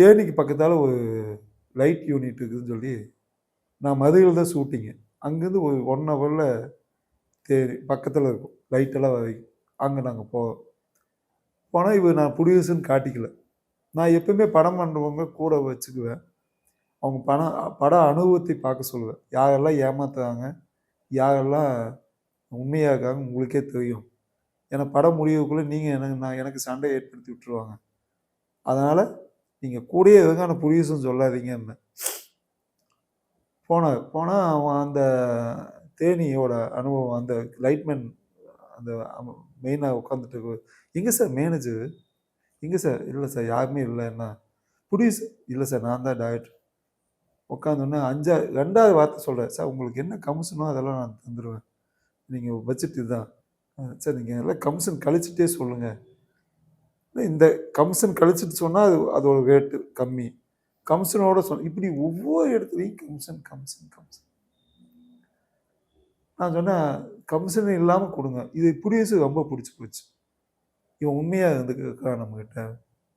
தேனிக்கு பக்கத்தால் ஒரு light unit இருக்குதுன்னு சொல்லி நான் மதுரையில் தான் ஷூட்டிங்கு. அங்கேருந்து ஒரு ஒன் ஹவரில் தேனி பக்கத்தில் இருக்கும். லைட்டெல்லாம் வரைக்கும் அங்கே நாங்கள் போவோம் போனால் இவர் நான் ப்ரொடியூசர்னு காட்டிக்கல. நான் எப்பவுமே படம் பண்ணுறவங்க கூட வச்சுக்குவேன். அவங்க பணம் பட அனுபவத்தை பார்க்க சொல்லுவேன். யாரெல்லாம் ஏமாத்துறாங்க யாரெல்லாம் உண்மையாக இருக்காங்க உங்களுக்கே தெரியும். ஏன்னா படம் முடிவுக்குள்ளே நீங்கள் எனக்கு நான் எனக்கு சண்டை ஏற்படுத்தி விட்டுருவாங்க. அதனால் நீங்கள் கூடயே இருங்க ஆனால் சொல்லாதீங்கன்னு. போனார் போனால் அவன் அந்த தேனியோட அனுபவம் அந்த லைட்மேன் அந்த மெயினாக உட்காந்துட்டு எங்கே சார் மேனேஜர் எங்கே சார்? இல்லை சார் யாருமே இல்லை என்ன? ப்ரொடியூசர் இல்லை சார் நான் தான் டேரக்டர் உட்காந்தோன்னே அஞ்சா ரெண்டாவது வார்த்தை சொல்கிறேன் சார் உங்களுக்கு என்ன கமிஷனோ அதெல்லாம் நான் தந்துடுவேன் நீங்கள் பட்ஜெட் இதுதான் சார் நீங்கள் எல்லாம் கமிஷன் கழிச்சிட்டே சொல்லுங்கள் இந்த கமிஷன் கழிச்சிட்டு சொன்னால் அது அதோட ரேட்டு கம்மி. கமிஷனோட சொன்ன இப்படி ஒவ்வொரு இடத்துலையும் கமிஷன் கமிஷன் கமிஷன் நான் சொன்னேன் கமிஷன் இல்லாமல் கொடுங்க. இது புரியுது ரொம்ப பிடிச்சி போச்சு. இவன் உண்மையாக இருந்துக்கா நம்மக்கிட்ட